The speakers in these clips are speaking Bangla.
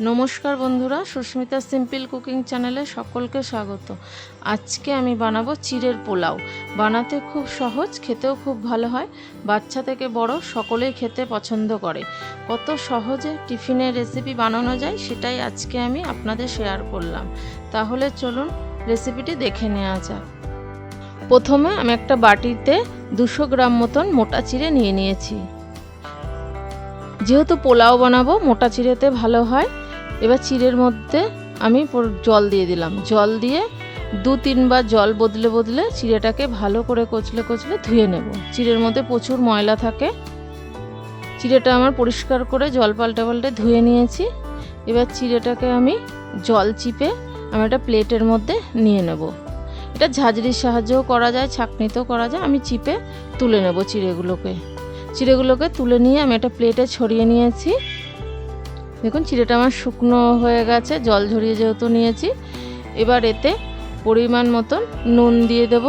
নমস্কার বন্ধুরা, সুস্মিতা সিম্পল কুকিং চ্যানেলে সকলকে স্বাগত। আজকে আমি বানাবো চিড়ের পোলাও। বানাতে খুব সহজ, খেতেও খুব ভালো হয়। বাচ্চা থেকে বড় সকলেই খেতে পছন্দ করে। কত সহজে টিফিনের রেসিপি বানানো যায় সেটাই আজকে আমি আপনাদের শেয়ার করলাম। তাহলে চলুন রেসিপিটি দেখে নেওয়া যাক। প্রথমে আমি একটা বাটিতে দুশো গ্রাম মতন মোটা চিড়ে নিয়ে নিয়েছি। যেহেতু পোলাও বানাবো, মোটা চিড়েতে ভালো হয়। এবার চিড়ের মধ্যে আমি জল দিয়ে দিলাম। জল দিয়ে দু তিনবার জল বদলে বদলে চিড়েটাকে ভালো করে কচলে কচলে ধুয়ে নেব। চিড়ের মধ্যে প্রচুর ময়লা থাকে। চিড়েটা আমার পরিষ্কার করে জল পাল্টে পাল্টে ধুয়ে নিয়েছি। এবার চিড়েটাকে আমি জল চিপে আমি একটা প্লেটের মধ্যে নিয়ে নেব। এটা ঝাঁঝরির সাহায্যেও করা যায়, ছাঁকনিতেও করা যায়। আমি চিপে তুলে নেব চিড়েগুলোকে। চিড়েগুলোকে তুলে নিয়ে আমি একটা প্লেটে ছড়িয়ে নিয়েছি। দেখুন, চিড়েটা আমার শুকনো হয়ে গেছে, জল ঝরিয়ে যেহেতু নিয়েছি। এবার এতে পরিমাণ মতন নুন দিয়ে দেব।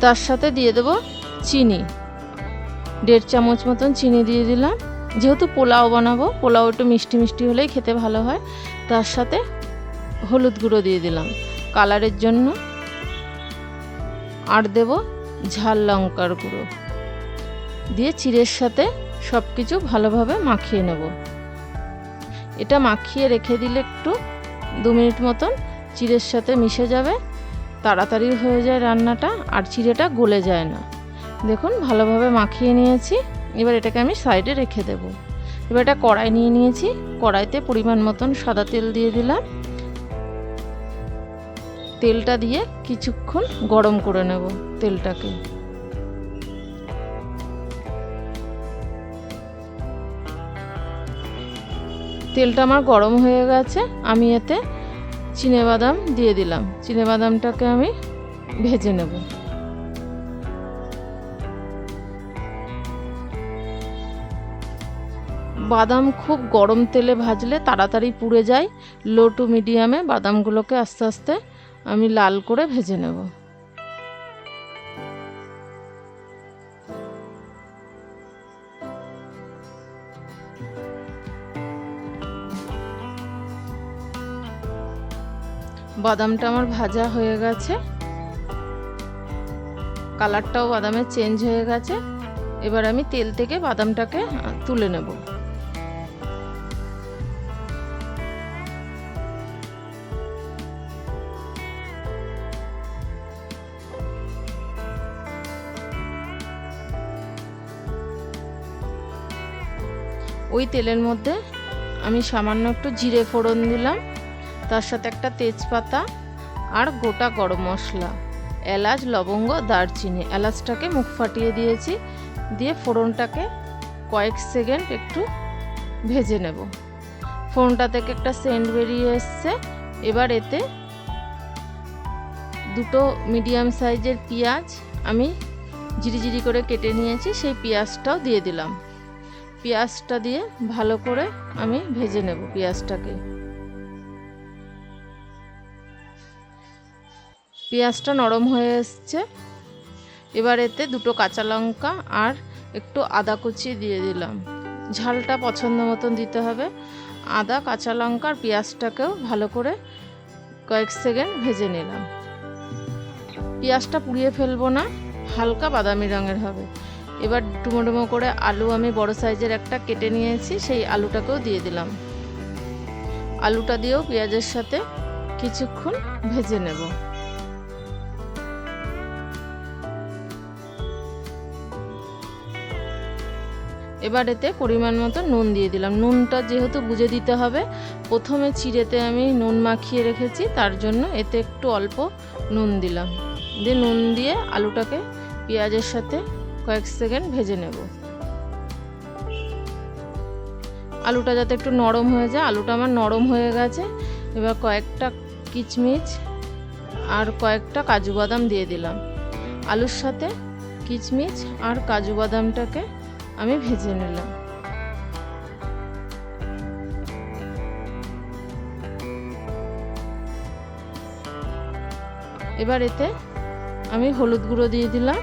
তার সাথে দিয়ে দেব চিনি। দেড় চামচ মতন চিনি দিয়ে দিলাম। যেহেতু পোলাও বানাবো, পোলাও একটু মিষ্টি মিষ্টি হলেই খেতে ভালো হয়। তার সাথে হলুদ গুঁড়ো দিয়ে দিলাম। কালারের জন্য আর দেব ঝাল লঙ্কার গুঁড়ো। দিয়ে চিড়ের সাথে সব কিছু ভালোভাবে মাখিয়ে নেব। এটা মাখিয়ে রেখে দিলে একটু দু মিনিট মতন চিড়ের সাথে মিশে যাবে, তাড়াতাড়ি হয়ে যায় রান্নাটা আর চিড়েটা গলে যায় না। দেখুন, ভালোভাবে মাখিয়ে নিয়েছি। এবার এটাকে আমি সাইডে রেখে দেব। এবার এটা কড়াই নিয়ে নিয়েছি। কড়াইতে পরিমাণ মতন সাদা তেল দিয়ে দিলাম। তেলটা দিয়ে কিছুক্ষণ গরম করে নেব তেলটাকে। তেলটা আমার গরম হয়ে গেছে, আমি এতে বাদাম দিয়ে দিলাম। বাদামটাকে আমি ভেজে নেব। বাদাম খুব গরম তেলে ভাজলে তাড়াতাড়ি পুড়ে যায়। লো টু মিডিয়ামে বাদামগুলোকে আস্তে আস্তে আমি লাল করে ভেজে নেব। বাদামটা আমার ভাজা হয়ে গেছে। কালারটাও বাদামের চেঞ্জ হয়ে গেছে। এবার আমি তেল থেকে বাদামটাকে তুলে নেব। ওই তেলের মধ্যে আমি সামান্য একটু জিরে ফোড়ন দিলাম। তার সাথে একটা তেজপাতা আর গোটা গরম মশলা। এলাচ, লবঙ্গ, দারচিনি। এলাচটাকে মুখ ফাটিয়ে দিয়েছি, দিয়ে ফোড়নটাকে কয়েক সেকেন্ড একটু ভেজে নেব। ফোড়নটা থেকে একটা সেন্ট বেরিয়ে এসছে। এবার এতে দুটো মিডিয়াম সাইজের পেঁয়াজ আমি জিরি করে কেটে নিয়েছি, সেই পেঁয়াজটাও দিয়ে দিলাম। পেঁয়াজটা দিয়ে ভালো করে আমি ভেজে নেব পেঁয়াজটাকে। পেঁয়াজটা নরম হয়ে এসছে। এবার এতে দুটো কাঁচা লঙ্কা আর একটু আদা কুচি দিয়ে দিলাম। ঝালটা পছন্দ মতন দিতে হবে। আদা, কাঁচা লঙ্কা আর পেঁয়াজটাকেও ভালো করে কয়েক সেকেন্ড ভেজে নিলাম। পেঁয়াজটা পুড়িয়ে ফেলব না, হালকা বাদামি রঙের হবে। এবার ডুমো ডুমো করে আলু আমি বড় সাইজের একটা কেটে নিয়েছি, সেই আলুটাকেও দিয়ে দিলাম। আলুটা দিয়েও পেঁয়াজের সাথে কিছুক্ষণ ভেজে নেব। এবার এতে পরিমাণ মতো নুন দিয়ে দিলাম। নুনটা যেহেতু বুঝে দিতে হবে, প্রথমে চিড়েতে আমি নুন মাখিয়ে রেখেছি, তার জন্য এতে একটু অল্প নুন দিলাম। দিয়ে নুন দিয়ে আলুটাকে পেঁয়াজের সাথে কয়েক সেকেন্ড ভেজে নেব। আলুটা যাতে একটু নরম হয়ে যায়, আলুটা আমার নরম হয়ে গেছে, এবার কয়েকটা কিচমিচ আর কয়েকটা কাজু বাদাম দিয়ে দিলাম। আলুর সাথে কিচমিচ আর কাজু বাদামটাকে আমি ভেজে নিলাম। এবার এতে আমি হলুদ গুঁড়ো দিয়ে দিলাম।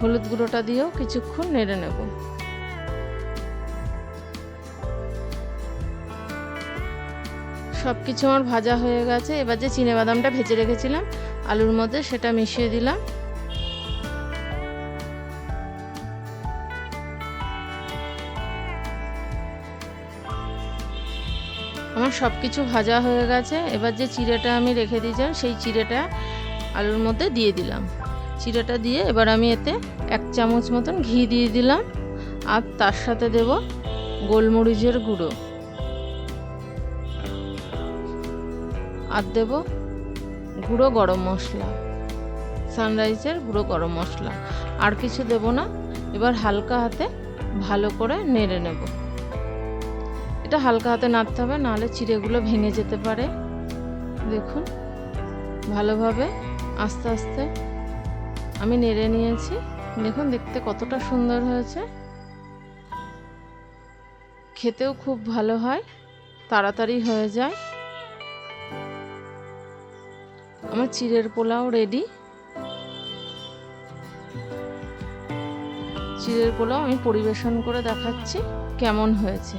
হলুদ গুঁড়োটা দিয়েও কিছুক্ষণ নেড়ে নেব। সব কিছু আমার ভাজা হয়ে গেছে। এবার যে চিনে বাদামটা ভেজে রেখেছিলাম, আলুর মধ্যে সেটা মিশিয়ে দিলাম। আমার সব কিছু ভাজা হয়ে গেছে। এবার যে চিড়েটা আমি রেখে দিয়েছিলাম, সেই চিড়েটা আলুর মধ্যে দিয়ে দিলাম। চিড়েটা দিয়ে এবার আমি এতে এক চামচ মতন ঘি দিয়ে দিলাম আর তার সাথে দেব গোলমরিচের গুঁড়ো। আর দেব গুঁড়ো গরম মশলা, সানরাইজের গুঁড়ো গরম মশলা। আর কিছু দেব না, এবার হালকা হাতে ভালো করে নেড়ে নেব। এটা হালকা হাতে নাড়তে হবে, নাহলে চিড়েগুলো ভেঙে যেতে পারে। দেখুন, ভালোভাবে আস্তে আস্তে আমি নেড়ে নিয়েছি। দেখুন, দেখতে কতটা সুন্দর হয়েছে। খেতেও খুব ভালো হয়, তাড়াতাড়ি হয়ে যায়। আমার চিড়ের পোলাও রেডি চিড়ের পোলাও আমি পরিবেশন করে দেখাচ্ছি কেমন হয়েছে।